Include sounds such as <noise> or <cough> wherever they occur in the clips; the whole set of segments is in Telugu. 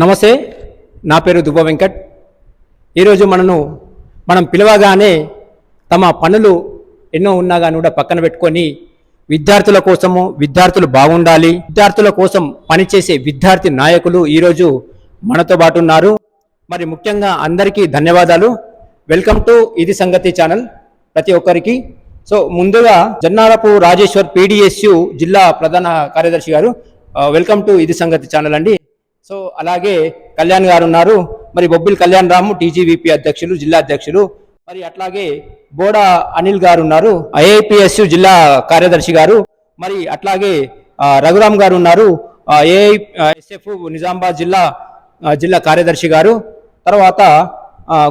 నమస్తే నా పేరు దుబ్బ వెంకట్. ఈరోజు మనను మనం పిలవగానే తమ పనులు ఎన్నో ఉన్నా కానీ కూడా పక్కన పెట్టుకొని విద్యార్థుల కోసము విద్యార్థులు బాగుండాలి విద్యార్థుల కోసం పనిచేసే విద్యార్థి నాయకులు ఈరోజు మనతో పాటు ఉన్నారు. మరి ముఖ్యంగా అందరికీ ధన్యవాదాలు. వెల్కమ్ టు ఇది సంగతి ఛానల్ ప్రతి ఒక్కరికి. సో ముందుగా జన్నారపు రాజేశ్వర్ పీడిఎస్యు జిల్లా ప్రధాన కార్యదర్శి గారు వెల్కమ్ టు ఇది సంగతి ఛానల్ అండి. సో అలాగే కళ్యాణ్ గారు ఉన్నారు. మరి బొబ్బిల్ కళ్యాణ్ రాము టీజీవీపీ అధ్యక్షులు జిల్లా అధ్యక్షులు. మరి అట్లాగే బోడా అనిల్ గారు ఉన్నారు ఐఐపిఎస్ జిల్లా కార్యదర్శి గారు. మరి అట్లాగే రఘురామ్ గారు ఉన్నారు ఏఐఎస్ఎఫ్ నిజామాబాద్ జిల్లా జిల్లా కార్యదర్శి గారు. తర్వాత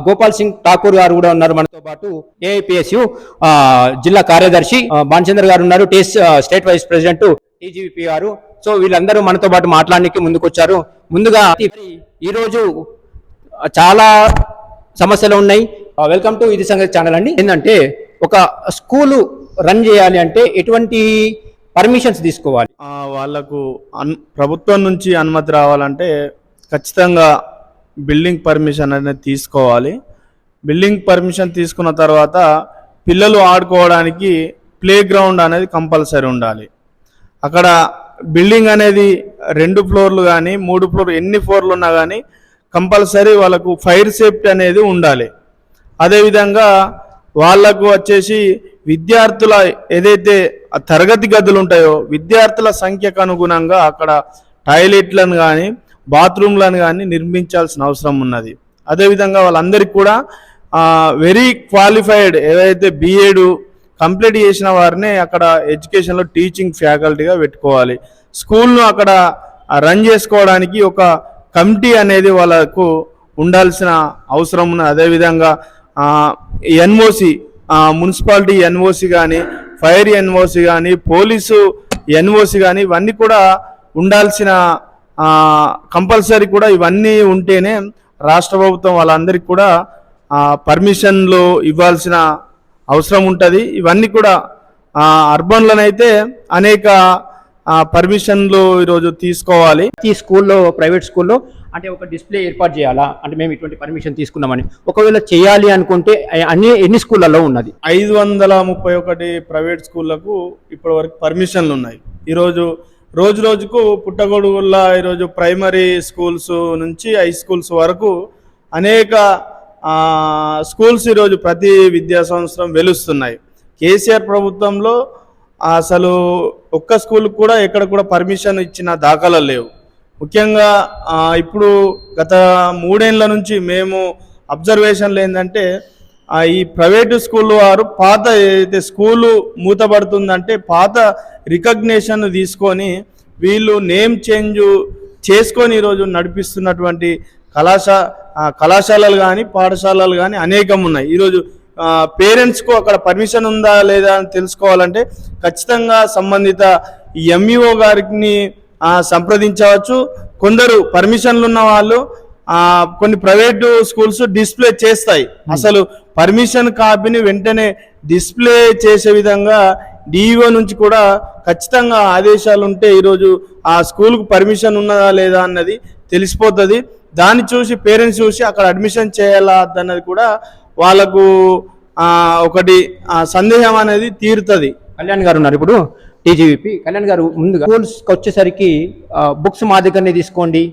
గోపాల్ సింగ్ ఠాకూర్ గారు కూడా ఉన్నారు మనతో పాటు ఏఐపిఎస్యు జిల్లా కార్యదర్శి. బాణచంద్ర గారు ఉన్నారు టేస్ స్టేట్ వైస్ ప్రెసిడెంట్ టీజీవీపీ గారు సో వీళ్ళందరూ మనతో పాటు మాట్లాడడానికి ముందుకొచ్చారు. ముందుగా ఈరోజు చాలా సమస్యలు ఉన్నాయి. వెల్కమ్ టు ఇది సంగతి ఛానల్ అండి. ఏంటంటే ఒక స్కూలు రన్ చేయాలి అంటే ఎటువంటి పర్మిషన్స్ తీసుకోవాలి? వాళ్ళకు అన్ ప్రభుత్వం నుంచి అనుమతి రావాలంటే ఖచ్చితంగా బిల్డింగ్ పర్మిషన్ అనేది తీసుకోవాలి. బిల్డింగ్ పర్మిషన్ తీసుకున్న తర్వాత పిల్లలు ఆడుకోవడానికి ప్లే గ్రౌండ్ అనేది కంపల్సరీ ఉండాలి. అక్కడ బిల్డింగ్ అనేది రెండు ఫ్లోర్లు కానీ మూడు ఫ్లోర్ ఎన్ని ఫ్లోర్లు ఉన్నా కానీ కంపల్సరీ వాళ్ళకు ఫైర్ సేఫ్టీ అనేది ఉండాలి. అదేవిధంగా వాళ్ళకు వచ్చేసి విద్యార్థుల ఏదైతే తరగతి గదులు ఉంటాయో విద్యార్థుల సంఖ్యకు అనుగుణంగా అక్కడ టాయిలెట్లను కానీ బాత్రూమ్లను కానీ నిర్మించాల్సిన అవసరం ఉన్నది. అదేవిధంగా వాళ్ళందరికీ కూడా వెరీ క్వాలిఫైడ్ ఏదైతే బీఏడు కంప్లీట్ చేసిన వారిని అక్కడ ఎడ్యుకేషన్లో టీచింగ్ ఫ్యాకల్టీగా పెట్టుకోవాలి. స్కూల్ను అక్కడ రన్ చేసుకోవడానికి ఒక కమిటీ అనేది వాళ్ళకు ఉండాల్సిన అవసరం ఉన్నది. అదేవిధంగా ఎన్ఓసి మున్సిపాలిటీ ఎన్ఓసి కానీ ఫైర్ ఎన్ఓసి కానీ పోలీసు ఎన్ఓసి కానీ ఇవన్నీ కూడా ఉండాల్సిన కంపల్సరీ కూడా ఇవన్నీ ఉంటేనే రాష్ట్ర ప్రభుత్వం వాళ్ళందరికీ కూడా పర్మిషన్లు ఇవ్వాల్సిన అవసరం ఉంటుంది. ఇవన్నీ కూడా అర్బన్లోనైతే అనేక పర్మిషన్లు ఈరోజు తీసుకోవాలి. ప్రతి స్కూల్లో ప్రైవేట్ స్కూల్లో అంటే ఒక డిస్ప్లే ఏర్పాటు చేయాలా? అంటే మేము ఇటువంటి పర్మిషన్ తీసుకున్నామని. ఒకవేళ చేయాలి అనుకుంటే అన్ని ఎన్ని స్కూళ్ళలో ఉన్నది? ఐదు వందల ముప్పై ఒకటి ప్రైవేట్ స్కూళ్ళకు ఇప్పటి వరకు పర్మిషన్లు ఉన్నాయి. ఈరోజు రోజు రోజుకు పుట్టగొడుగుల్లా ఈరోజు ప్రైమరీ స్కూల్స్ నుంచి హై స్కూల్స్ వరకు అనేక స్కూల్స్ ఈరోజు ప్రతి విద్యా సంవత్సరం వెలుస్తున్నాయి. కేసీఆర్ ప్రభుత్వంలో అసలు ఒక్క స్కూల్ కూడా ఎక్కడ కూడా పర్మిషన్ ఇచ్చిన దాఖలాలు లేవు. ముఖ్యంగా ఇప్పుడు గత మూడేళ్ళ నుంచి మేము అబ్జర్వేషన్లు ఏంటంటే ఈ ప్రైవేటు స్కూల్ వారు పాత ఏదైతే స్కూలు మూతపడుతుందంటే పాత రికగ్నేషన్ తీసుకొని వీళ్ళు నేమ్ చేంజ్ చేసుకొని ఈరోజు నడిపిస్తున్నటువంటి కళాశా కళాశాలలు కానీ పాఠశాలలు కానీ అనేకం ఉన్నాయి. ఈరోజు పేరెంట్స్కు అక్కడ పర్మిషన్ ఉందా లేదా అని తెలుసుకోవాలంటే ఖచ్చితంగా సంబంధిత ఎంఈఓ గారిని ఆ, సంప్రదించవచ్చు. కొందరు పర్మిషన్లు ఉన్న వాళ్ళు కొన్ని ప్రైవేటు స్కూల్స్ డిస్ప్లే చేస్తాయి. అసలు పర్మిషన్ కాపీని వెంటనే డిస్ప్లే చేసే విధంగా డిఈఓ నుంచి కూడా ఖచ్చితంగా ఆదేశాలు ఉంటే ఈరోజు ఆ స్కూల్కు పర్మిషన్ ఉన్నదా లేదా అన్నది తెలిసిపోతుంది. దాన్ని చూసి పేరెంట్స్ చూసి అక్కడ అడ్మిషన్ చేయాలా అన్నది కూడా వాళ్ళకు ఒకటి సందేహం అనేది తీరుతుంది. కళ్యాణ్ గారు ఉన్నారు ఇప్పుడు టీజీవీపీ. కళ్యాణ్ గారు ముందుగా స్కూల్స్కి వచ్చేసరికి బుక్స్ మా దగ్గరనే తీసుకోండి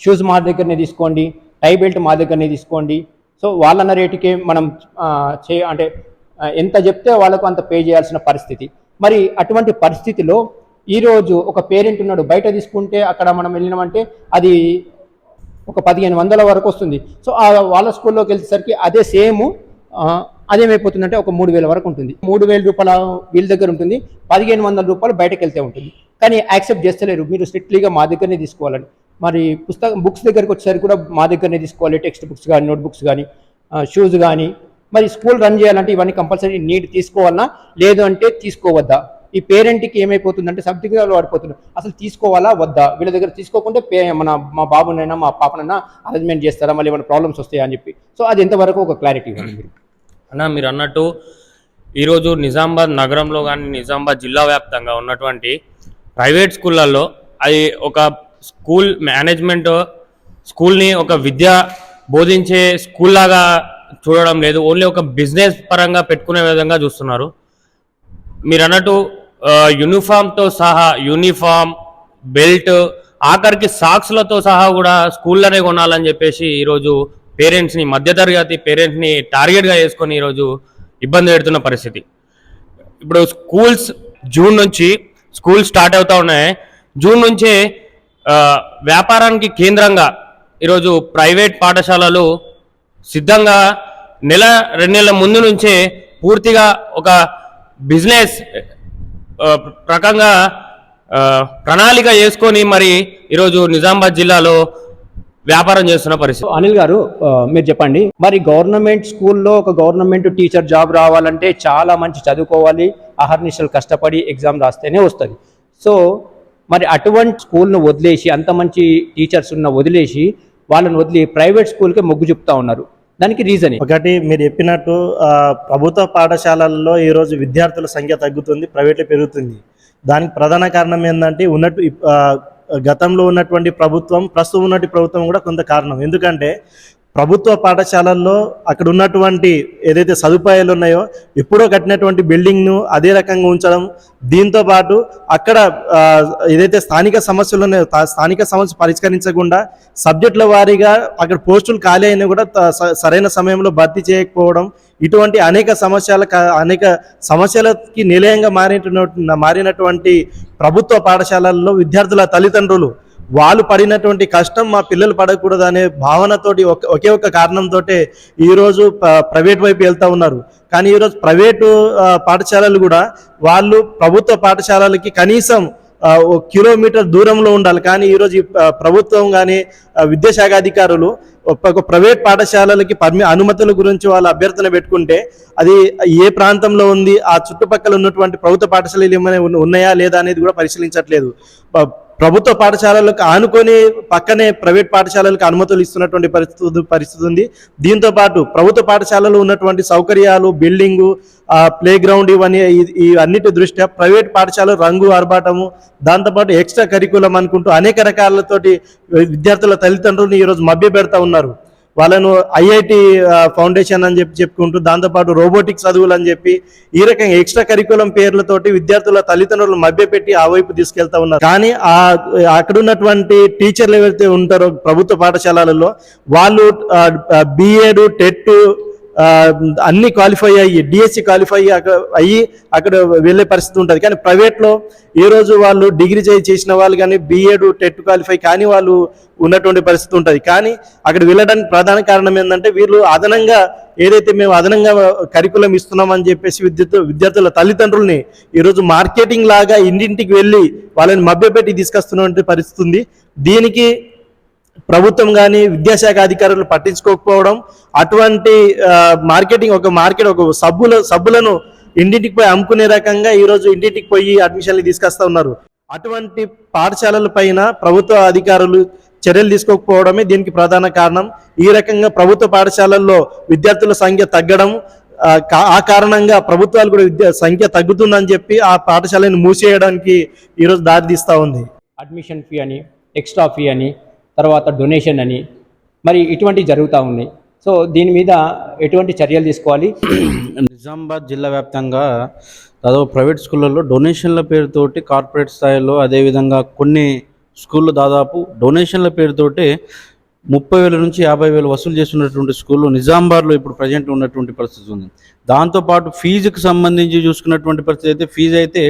షూస్ మా దగ్గరనే తీసుకోండి టై బెల్ట్ మా దగ్గరనే తీసుకోండి. సో వాళ్ళన్న రేటుకే మనం చే అంటే ఎంత చెప్తే వాళ్ళకు అంత పే చేయాల్సిన పరిస్థితి. మరి అటువంటి పరిస్థితిలో ఈరోజు ఒక పేరెంట్ ఉన్నాడు బయట తీసుకుంటే అక్కడ మనం వెళ్ళినామంటే అది ఒక పదిహేను వందల వరకు వస్తుంది. సో ఆ వాళ్ళ స్కూల్లోకి వెళ్ళేసరికి అదే సేమ్ అదేమైపోతుందంటే ఒక మూడు వేల వరకు ఉంటుంది. మూడు వేల రూపాయల వీళ్ళ దగ్గర ఉంటుంది పదిహేను వందల రూపాయలు బయటకు వెళ్తే ఉంటుంది. కానీ యాక్సెప్ట్ చేస్తలేరు మీరు స్ట్రిక్ట్లీగా మా దగ్గరనే తీసుకోవాలని. మరి పుస్తకం బుక్స్ దగ్గరికి వచ్చేసరికి కూడా మా దగ్గరనే తీసుకోవాలి టెక్స్ట్ బుక్స్ కానీ నోట్బుక్స్ కానీ షూస్ కానీ. మరి స్కూల్ రన్ చేయాలంటే ఇవన్నీ కంపల్సరీ నీట్ తీసుకోవాలన్నా లేదు అంటే తీసుకోవద్దా? ఈ పేరెంట్కి ఏమైపోతుందంటే సబ్దిగ్గా పడిపోతున్నారు అసలు తీసుకోవాలా? వద్దా? వీళ్ళ దగ్గర తీసుకోకుంటే పే మన మా బాబునైనా మా పాపనైనా అరేంజ్మెంట్ చేస్తారా? మళ్ళీ ఏమైనా ప్రాబ్లమ్స్ వస్తాయా అని చెప్పి. సో అది ఎంతవరకు ఒక క్లారిటీ ఇవ్వండి మీరు. అన్న మీరు అన్నట్టు ఈరోజు నిజామాబాద్ నగరంలో కానీ నిజామాబాద్ జిల్లా వ్యాప్తంగా ఉన్నటువంటి ప్రైవేట్ స్కూళ్ళల్లో అది ఒక స్కూల్ మేనేజ్మెంట్ స్కూల్ని ఒక విద్య బోధించే స్కూల్ లాగా చూడడం లేదు. ఓన్లీ ఒక బిజినెస్ పరంగా పెట్టుకునే విధంగా చూస్తున్నారు. మీరు అన్నట్టు యూనిఫామ్తో సహా యూనిఫామ్ బెల్ట్ ఆఖరికి సాక్స్లతో సహా కూడా స్కూల్లోనే కొనాలని చెప్పేసి ఈరోజు పేరెంట్స్ని మధ్యతరగతి పేరెంట్స్ని టార్గెట్గా చేసుకొని ఈరోజు ఇబ్బంది పెడుతున్న పరిస్థితి. ఇప్పుడు స్కూల్స్ జూన్ నుంచి స్కూల్ స్టార్ట్ అవుతా ఉన్నాయి. జూన్ నుంచే వ్యాపారానికి కేంద్రంగా ఈరోజు ప్రైవేట్ పాఠశాలలు సిద్ధంగా నెల రెండు నెలల ముందు నుంచే పూర్తిగా ఒక బిజినెస్ రకంగా ప్రకంగా ప్రణాళిక చేసుకొని మరి ఈరోజు నిజామాబాద్ జిల్లాలో వ్యాపారం చేస్తున్న పరిస్థితి. అనిల్ గారు మీరు చెప్పండి. మరి గవర్నమెంట్ స్కూల్లో ఒక గవర్నమెంట్ టీచర్ జాబ్ రావాలంటే చాలా మంచి చదువుకోవాలి అహర్నిశలు కష్టపడి ఎగ్జామ్ రాస్తేనే వస్తుంది. సో మరి అటువంటి స్కూల్ను వదిలేసి అంత మంచి టీచర్స్ ఉన్న వదిలేసి వాళ్ళని వదిలి ప్రైవేట్ స్కూల్కే మొగ్గు చూపుతా ఉన్నారు. దానికి రీజన్ ఒకటి మీరు చెప్పినట్టు ఆ, ప్రభుత్వ పాఠశాలల్లో ఈరోజు విద్యార్థుల సంఖ్య తగ్గుతుంది ప్రైవేట్లో పెరుగుతుంది. దానికి ప్రధాన కారణం ఏంటంటే ఉన్నట్టు గతంలో ఉన్నటువంటి ప్రభుత్వం ప్రస్తుతం ఉన్నటువంటి ప్రభుత్వం కూడా కొంత కారణం. ఎందుకంటే ప్రభుత్వ పాఠశాలల్లో అక్కడ ఉన్నటువంటి ఏదైతే సదుపాయాలు ఉన్నాయో ఎప్పుడో కట్టినటువంటి బిల్డింగ్ను అదే రకంగా ఉంచడం దీంతో పాటు అక్కడ ఏదైతే స్థానిక సమస్యలు ఉన్నాయో స్థానిక సమస్య పరిష్కరించకుండా సబ్జెక్టుల వారీగా అక్కడ పోస్టులు ఖాళీ అయినా కూడా స- సరైన సమయంలో భర్తీ చేయకపోవడం ఇటువంటి అనేక సమస్యల అనేక సమస్యలకి నిలయంగా మారిన మారినటువంటి ప్రభుత్వ పాఠశాలల్లో విద్యార్థుల తల్లిదండ్రులు వాళ్ళు పడినటువంటి కష్టం మా పిల్లలు పడకూడదు అనే భావనతోటి ఒక- ఒకే ఒక కారణంతో ఈరోజు ప్రైవేట్ వైపు వెళ్తూ ఉన్నారు. కానీ ఈరోజు ప్రైవేటు పాఠశాలలు కూడా వాళ్ళు ప్రభుత్వ పాఠశాలలకి కనీసం ఒక కిలోమీటర్ దూరంలో ఉండాలి. కానీ ఈరోజు ప్రభుత్వం కానీ విద్యాశాఖ అధికారులు ఒక ప్రైవేట్ పాఠశాలలకి పర్మి అనుమతుల గురించి వాళ్ళు అభ్యర్థన పెట్టుకుంటే అది ఏ ప్రాంతంలో ఉంది ఆ చుట్టుపక్కల ఉన్నటువంటి ప్రభుత్వ పాఠశాలలు ఏమైనా ఉన్నాయా లేదా అనేది కూడా పరిశీలించట్లేదు. ప్రభుత్వ పాఠశాలలకు ఆనుకొని పక్కనే ప్రైవేట్ పాఠశాలలకు అనుమతులు ఇస్తున్నటువంటి పరిస్థితి పరిస్థితి ఉంది. దీంతో పాటు ప్రభుత్వ పాఠశాలలో ఉన్నటువంటి సౌకర్యాలు బిల్డింగు ప్లే గ్రౌండ్ ఇవన్నీ ఈ- అన్నిటి దృష్ట్యా ప్రైవేట్ పాఠశాలలు రంగు ఆర్భాటము దాంతోపాటు ఎక్స్ట్రా కరికులం అనుకుంటూ అనేక రకాలతోటి విద్యార్థుల తల్లిదండ్రులను ఈరోజు మభ్య పెడతా ఉన్నారు. వాళ్ళను ఐఐటి ఫౌండేషన్ అని చెప్పి చెప్పుకుంటూ దాంతోపాటు రోబోటిక్ చదువులు అని చెప్పి ఈ రకంగా ఎక్స్ట్రా కరికులం పేర్లతోటి విద్యార్థుల తల్లిదండ్రులు మభ్యపెట్టి ఆ వైపు తీసుకెళ్తా ఉన్నారు. కానీ ఆ అక్కడ ఉన్నటువంటి టీచర్లు ఎవరైతే ఉంటారో ప్రభుత్వ పాఠశాలలలో వాళ్ళు బిఎడ్ టెట్ అన్ని క్వాలిఫై అయ్యి డిఎస్సి క్వాలిఫై అయ్యి అక్కడ వెళ్ళే పరిస్థితి ఉంటుంది. కానీ ప్రైవేట్లో ఏ రోజు వాళ్ళు డిగ్రీ చేయి చేసిన వాళ్ళు కానీ బీఎడ్ టెట్ క్వాలిఫై కానీ వాళ్ళు ఉన్నటువంటి పరిస్థితి ఉంటుంది. కానీ అక్కడ వెళ్ళడానికి ప్రధాన కారణం ఏంటంటే వీళ్ళు అదనంగా ఏదైతే మేము అదనంగా కరికులం ఇస్తున్నామని చెప్పేసి విద్యుత్ విద్యార్థుల తల్లిదండ్రుల్ని ఈరోజు మార్కెటింగ్ లాగా ఇంటింటికి వెళ్ళి వాళ్ళని మభ్యపెట్టి తీసుకొస్తున్నటువంటి పరిస్థితి ఉంది. దీనికి ప్రభుత్వం కానీ విద్యాశాఖ అధికారులు పట్టించుకోకపోవడం అటువంటి మార్కెటింగ్ ఒక మార్కెట్ ఒక సబ్బుల సబ్బులను ఇంటింటికి పోయి అమ్ముకునే రకంగా ఈరోజు ఇంటింటికి పోయి అడ్మిషన్లు తీసుకొస్తా ఉన్నారు. అటువంటి పాఠశాలల పైన ప్రభుత్వ అధికారులు చర్యలు తీసుకోకపోవడమే దీనికి ప్రధాన కారణం. ఈ రకంగా ప్రభుత్వ పాఠశాలల్లో విద్యార్థుల సంఖ్య తగ్గడం ఆ, కారణంగా ప్రభుత్వాలు కూడా విద్యా సంఖ్య తగ్గుతుందని చెప్పి ఆ పాఠశాలను మూసేయడానికి ఈరోజు దారితీస్తూ ఉంది. అడ్మిషన్ ఫీ అని ఎక్స్ట్రా ఫీ అని తర్వాత డొనేషన్ అని. మరి ఇటువంటివి జరుగుతూ ఉన్నాయి. సో దీని మీద ఎటువంటి చర్యలు తీసుకోవాలి? నిజామాబాద్ జిల్లా వ్యాప్తంగా దాదాపు ప్రైవేట్ స్కూళ్ళల్లో డొనేషన్ల పేరుతోటి కార్పొరేట్ స్థాయిలో అదేవిధంగా కొన్ని స్కూళ్ళు దాదాపు డొనేషన్ల పేరుతోటి ముప్పై వేల నుంచి యాభై వేలు వసూలు చేస్తున్నటువంటి స్కూళ్ళు నిజామాబాద్లో ఇప్పుడు ప్రజెంట్ ఉన్నటువంటి పరిస్థితి ఉంది. దాంతోపాటు ఫీజుకి సంబంధించి చూసుకున్నటువంటి పరిస్థితి అయితే ఫీజు అయితే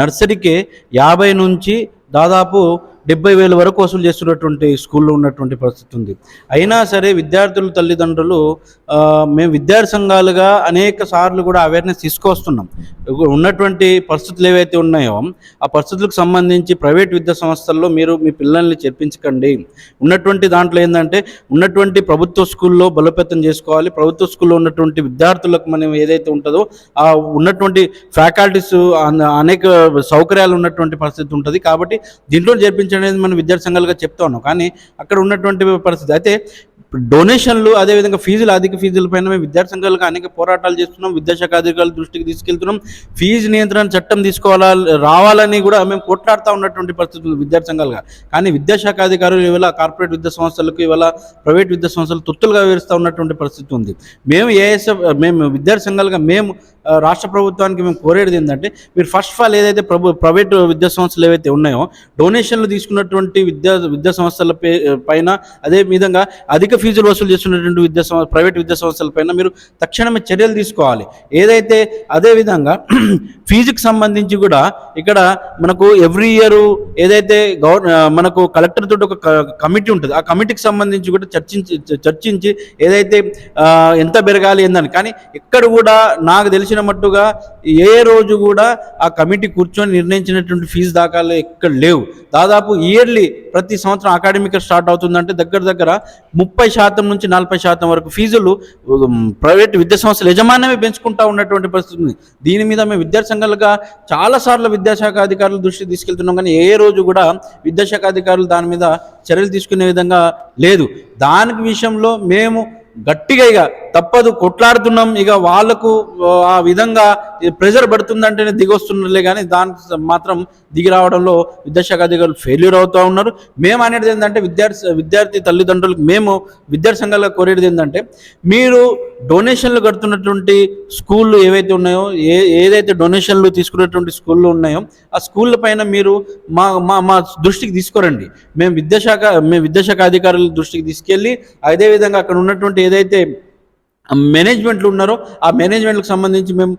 నర్సరీకే యాభై నుంచి దాదాపు డెబ్బై వేల వరకు వసూలు చేస్తున్నటువంటి స్కూల్లో ఉన్నటువంటి పరిస్థితి ఉంది. అయినా సరే విద్యార్థుల తల్లిదండ్రులు మేము విద్యార్థి సంఘాలుగా అనేక సార్లు కూడా అవేర్నెస్ తీసుకొస్తున్నాం. ఉన్నటువంటి పరిస్థితులు ఏవైతే ఉన్నాయో ఆ పరిస్థితులకు సంబంధించి ప్రైవేట్ విద్యా సంస్థల్లో మీరు మీ పిల్లల్ని చేర్పించకండి. ఉన్నటువంటి దాంట్లో ఏంటంటే ఉన్నటువంటి ప్రభుత్వ స్కూల్లో బలోపేతం చేసుకోవాలి. ప్రభుత్వ స్కూల్లో ఉన్నటువంటి విద్యార్థులకు మనం ఏదైతే ఉంటుందో ఆ ఉన్నటువంటి ఫ్యాకల్టీస్ అనేక సౌకర్యాలు ఉన్నటువంటి పరిస్థితి ఉంటుంది. కాబట్టి దీంట్లో చేర్పించండి. అనేది మనం విద్యార్థి సంఘాలుగా చెప్తా ఉన్నాం. కానీ అక్కడ ఉన్నటువంటి పరిస్థితి. అయితే డొనేషన్లు అదేవిధంగా ఫీజులు అధిక ఫీజుల పైన మేము విద్యార్థి అనేక పోరాటాలు చేస్తున్నాం. విద్యాశాఖ అధికారుల దృష్టికి తీసుకెళ్తున్నాం. ఫీజు నియంత్రణ చట్టం తీసుకోవాలా రావాలని కూడా మేము కొట్లాడుతూ ఉన్నటువంటి పరిస్థితులు విద్యార్థి సంఘాలుగా. కానీ విద్యాశాఖ అధికారులు ఇవాళ కార్పొరేట్ విద్యా సంస్థలకు ఇవాళ ప్రైవేట్ విద్యా సంస్థలు తొత్తులుగా వివరిస్తూ ఉన్నటువంటి పరిస్థితి ఉంది. మేము ఏఎస్ఎఫ్ మేము విద్యార్థి సంఘాలుగా మేము రాష్ట్ర ప్రభుత్వానికి మేము కోరేది ఏంటంటే మీరు ఫస్ట్ ఆఫ్ ఆల్ ఏదైతే ప్రభు ప్రైవేట్ విద్యా సంస్థలు ఏవైతే ఉన్నాయో డొనేషన్లు తీసుకున్నటువంటి విద్యా విద్యా సంస్థల పే పైన అదే విధంగా అధిక ఫీజులు వసూలు చేస్తున్నటువంటి విద్యా సంస్థ ప్రైవేట్ విద్యా సంస్థల పైన మీరు తక్షణమే చర్యలు తీసుకోవాలి. ఏదైతే అదే విధంగా <clears throat> ఫీజుకి సంబంధించి కూడా ఇక్కడ మనకు ఎవ్రీ ఇయర్ ఏదైతే గవర్ మనకు కలెక్టర్ తోటి ఒక కమిటీ ఉంటుంది. ఆ కమిటీకి సంబంధించి కూడా చర్చించి చర్చించి ఏదైతే ఎంత పెరగాలి ఏందని. కానీ ఇక్కడ కూడా నాకు తెలిసిన మట్టుగా ఏ రోజు కూడా ఆ కమిటీ కూర్చొని నిర్ణయించినటువంటి ఫీజు దాఖలు ఎక్కడ లేవు. దాదాపు ఇయర్లీ ప్రతి సంవత్సరం అకాడమిక్ స్టార్ట్ అవుతుందంటే దగ్గర దగ్గర ముప్పై శాతం నుంచి నలభై శాతం వరకు ఫీజులు ప్రైవేట్ విద్యా సంస్థలు యజమాన్యమే పెంచుకుంటా ఉన్నటువంటి పరిస్థితి ఉంది. దీని మీద మేము విద్యాసంఘాలుగా సంఘాలుగా చాలాసార్లు విద్యాశాఖ అధికారులు దృష్టి తీసుకెళ్తున్నాం కానీ ఏ రోజు కూడా విద్యాశాఖ అధికారులు దాని మీద చర్యలు తీసుకునే విధంగా లేదు. దానికి విషయంలో మేము గట్టిగా ఇక తప్పదు కొట్లాడుతున్నాం. ఇక వాళ్ళకు ఆ, విధంగా ప్రెజర్ పడుతుందంటేనే దిగొస్తున్నట్లే కానీ దానికి మాత్రం దిగి రావడంలో విద్యాశాఖ అధికారులు ఫెయిల్యూర్ అవుతూ ఉన్నారు. మేము అనేది ఏంటంటే విద్యార్థి విద్యార్థి తల్లిదండ్రులకు మేము విద్యార్థి సంఘాలకు కోరేది ఏంటంటే మీరు డొనేషన్లు కడుతున్నటువంటి స్కూళ్ళు ఏవైతే ఉన్నాయో ఏ ఏదైతే డొనేషన్లు తీసుకున్నటువంటి స్కూళ్ళు ఉన్నాయో ఆ స్కూళ్ళ పైన మీరు మా మా మా దృష్టికి తీసుకురండి. మేము విద్యాశాఖ మేము విద్యాశాఖ అధికారుల దృష్టికి తీసుకెళ్ళి అదేవిధంగా అక్కడ ఉన్నటువంటి ఏదైతే మేనేజ్మెంట్లు ఉన్నారో ఆ మేనేజ్మెంట్లకు సంబంధించి మేము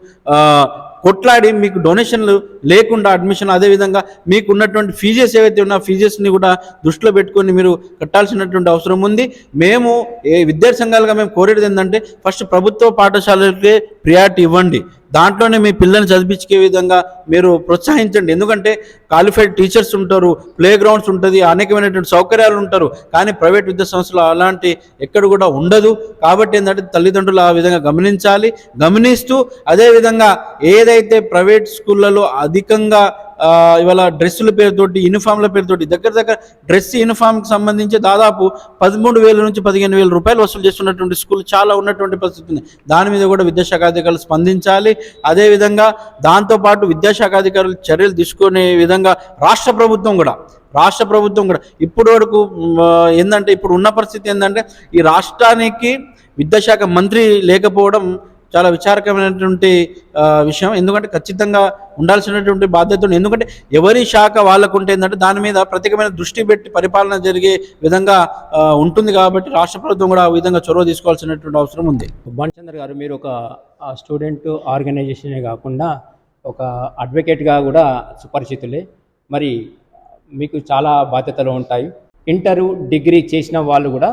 కొట్లాడి మీకు డొనేషన్లు లేకుండా అడ్మిషన్ అదేవిధంగా మీకు ఉన్నటువంటి ఫీజెస్ ఏవైతే ఉన్నా ఫీజెస్ని కూడా దృష్టిలో పెట్టుకొని మీరు కట్టాల్సినటువంటి అవసరం ఉంది. మేము ఏ విద్యార్థి సంఘాలుగా మేము కోరేది ఏంటంటే ఫస్ట్ ప్రభుత్వ పాఠశాలకే ప్రియారిటీ ఇవ్వండి. దాంట్లోనే మీ పిల్లల్ని చదివించే విధంగా మీరు ప్రోత్సహించండి. ఎందుకంటే క్వాలిఫైడ్ టీచర్స్ ఉంటారు ప్లే గ్రౌండ్స్ ఉంటుంది అనేకమైనటువంటి సౌకర్యాలు ఉంటారు. కానీ ప్రైవేట్ విద్యా సంస్థలు అలాంటి ఎక్కడ కూడా ఉండదు. కాబట్టి ఏంటంటే తల్లిదండ్రులు ఆ విధంగా గమనించాలి. గమనిస్తూ అదేవిధంగా ఏదైతే ప్రైవేట్ స్కూళ్ళలో అధికంగా ఇవాళ డ్రెస్సుల పేరుతోటి యూనిఫామ్ల పేరుతోటి దగ్గర దగ్గర డ్రెస్ యూనిఫామ్కి సంబంధించి దాదాపు పదమూడు వేల నుంచి పదిహేను వేల రూపాయలు వసూలు చేస్తున్నటువంటి స్కూల్ చాలా ఉన్నటువంటి పరిస్థితి ఉంది. దాని మీద కూడా విద్యాశాఖ అధికారులు స్పందించాలి. అదేవిధంగా దాంతోపాటు విద్యాశాఖ అధికారులు చర్యలు తీసుకునే విధంగా రాష్ట్ర ప్రభుత్వం కూడా రాష్ట్ర ప్రభుత్వం కూడా ఇప్పటి వరకు ఏంటంటే ఇప్పుడు ఉన్న పరిస్థితి ఏంటంటే ఈ రాష్ట్రానికి విద్యాశాఖ మంత్రి లేకపోవడం చాలా విచారకమైనటువంటి విషయం. ఎందుకంటే ఖచ్చితంగా ఉండాల్సినటువంటి బాధ్యత ఎందుకంటే ఎవరి శాఖ వాళ్ళకు ఉంటే ఏంటంటే దాని మీద ప్రత్యేకమైన దృష్టి పెట్టి పరిపాలన జరిగే విధంగా ఉంటుంది కాబట్టి రాష్ట్ర ప్రభుత్వం కూడా ఆ విధంగా చొరవ తీసుకోవాల్సినటువంటి అవసరం ఉంది. భానుచంద్ర గారు మీరు ఒక స్టూడెంట్ ఆర్గనైజేషనే కాకుండా ఒక అడ్వకేట్గా కూడా సుపరిచితులే. మరి మీకు చాలా బాధ్యతలు ఉంటాయి. ఇంటరు డిగ్రీ చేసిన వాళ్ళు కూడా